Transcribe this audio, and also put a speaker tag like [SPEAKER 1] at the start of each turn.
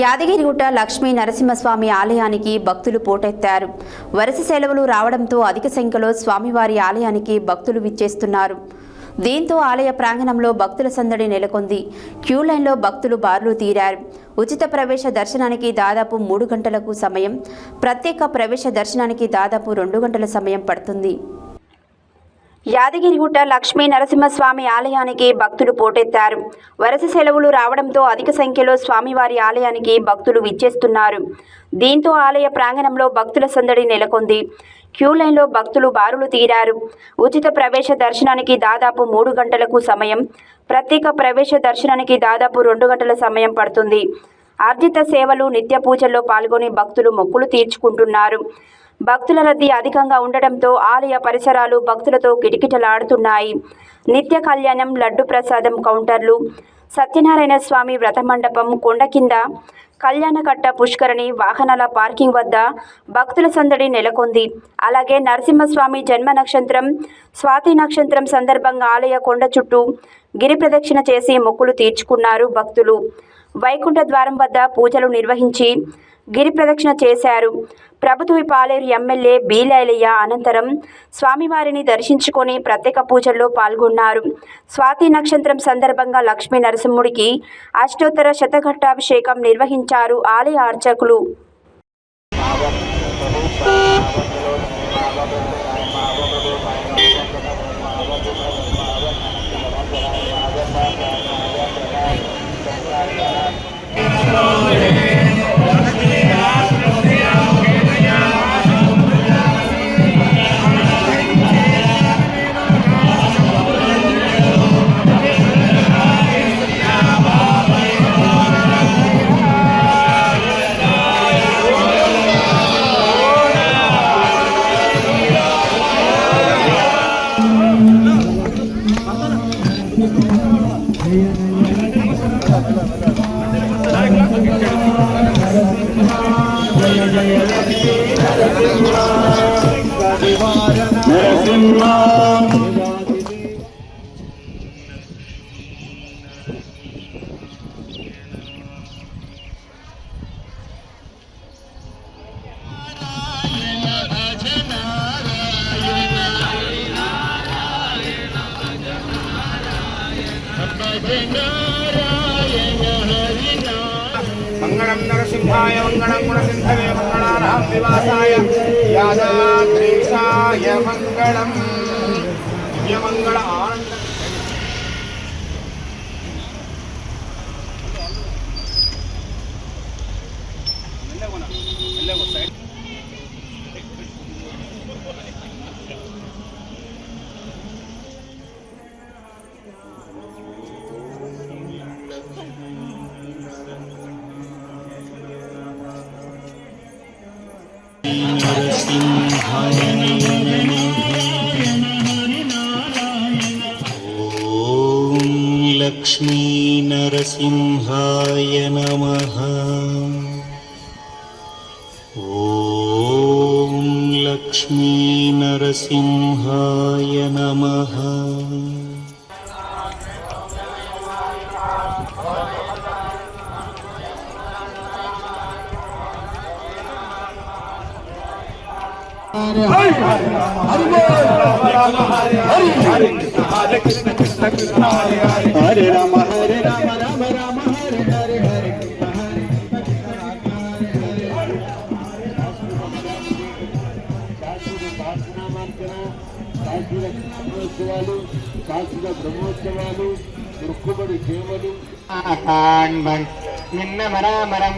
[SPEAKER 1] యాదగిరిగుట్ట లక్ష్మీ నరసింహస్వామి ఆలయానికి భక్తులు పోటెత్తారు. వరుస సెలవులు రావడంతో అధిక సంఖ్యలో స్వామివారి ఆలయానికి భక్తులు విచ్చేస్తున్నారు. దీంతో ఆలయ ప్రాంగణంలో భక్తుల సందడి నెలకొంది. క్యూ లైన్లో భక్తులు బారులు తీరారు. ఉచిత ప్రవేశ దర్శనానికి దాదాపు మూడు గంటలకు సమయం ప్రత్యేక ప్రవేశ దర్శనానికి దాదాపు రెండు గంటల సమయం పడుతుంది. యాదగిరిగుట్ట లక్ష్మీ నరసింహస్వామి ఆలయానికి భక్తులు పోటెత్తారు. వరుస సెలవులు రావడంతో అధిక సంఖ్యలో స్వామివారి ఆలయానికి భక్తులు విచ్చేస్తున్నారు. దీంతో ఆలయ ప్రాంగణంలో భక్తుల సందడి నెలకొంది. క్యూ లైన్లో భక్తులు బారులు తీరారు. ఉచిత ప్రవేశ దర్శనానికి దాదాపు మూడు గంటలకు సమయం ప్రత్యేక ప్రవేశ దర్శనానికి దాదాపు రెండు గంటల సమయం పడుతుంది. ఆర్జిత సేవలు నిత్య పూజల్లో పాల్గొని భక్తులు మొక్కులు తీర్చుకుంటున్నారు. భక్తుల రద్దీ అధికంగా ఉండటంతో ఆలయ పరిసరాలు భక్తులతో కిటకిటలాడుతున్నాయి. నిత్య కళ్యాణం లడ్డు ప్రసాదం కౌంటర్లు సత్యనారాయణ స్వామి వ్రత మండపం కొండ కింద కళ్యాణకట్ట పుష్కరణి వాహనాల పార్కింగ్ వద్ద భక్తుల సందడి నెలకొంది. అలాగే నరసింహస్వామి జన్మ నక్షత్రం స్వాతి నక్షత్రం సందర్భంగా ఆలయ కొండ చుట్టూ గిరి ప్రదక్షిణ చేసి మొక్కులు తీర్చుకున్నారు భక్తులు. వైకుంఠ ద్వారం వద్ద పూజలు నిర్వహించి గిరి ప్రదక్షిణ చేశారు. ప్రభుత్వ పాలేరు ఎమ్మెల్యే బీలైలయ్య అనంతరం స్వామివారిని దర్శించుకొని ప్రత్యేక పూజల్లో పాల్గొన్నారు. స్వాతి నక్షత్రం సందర్భంగా లక్ష్మీ నరసింహుడికి అష్టోత్తర శతఘట్టాభిషేకం నిర్వహించారు ఆలయ అర్చకులు.
[SPEAKER 2] మంగళం నరసింహాయ మంగళం గుణసింధవే మంగళారాం వివాసాయ. యాదాద్రీశాయ మంగళం. దివ్యమంగళ ఆనంద
[SPEAKER 3] लक्ष्मीनरसिंहाय नमः। ॐ लक्ष्मीनरसिंहाय नमः
[SPEAKER 4] హరే రామ హరే రామ రామ రామ హరే హరే హరే కృష్ణ హరే బ్రహ్మోత్సవాలు శాస్త్ర బ్రహ్మోత్సవాలు మొక్కుబడి సేవలు నిన్న మరామరం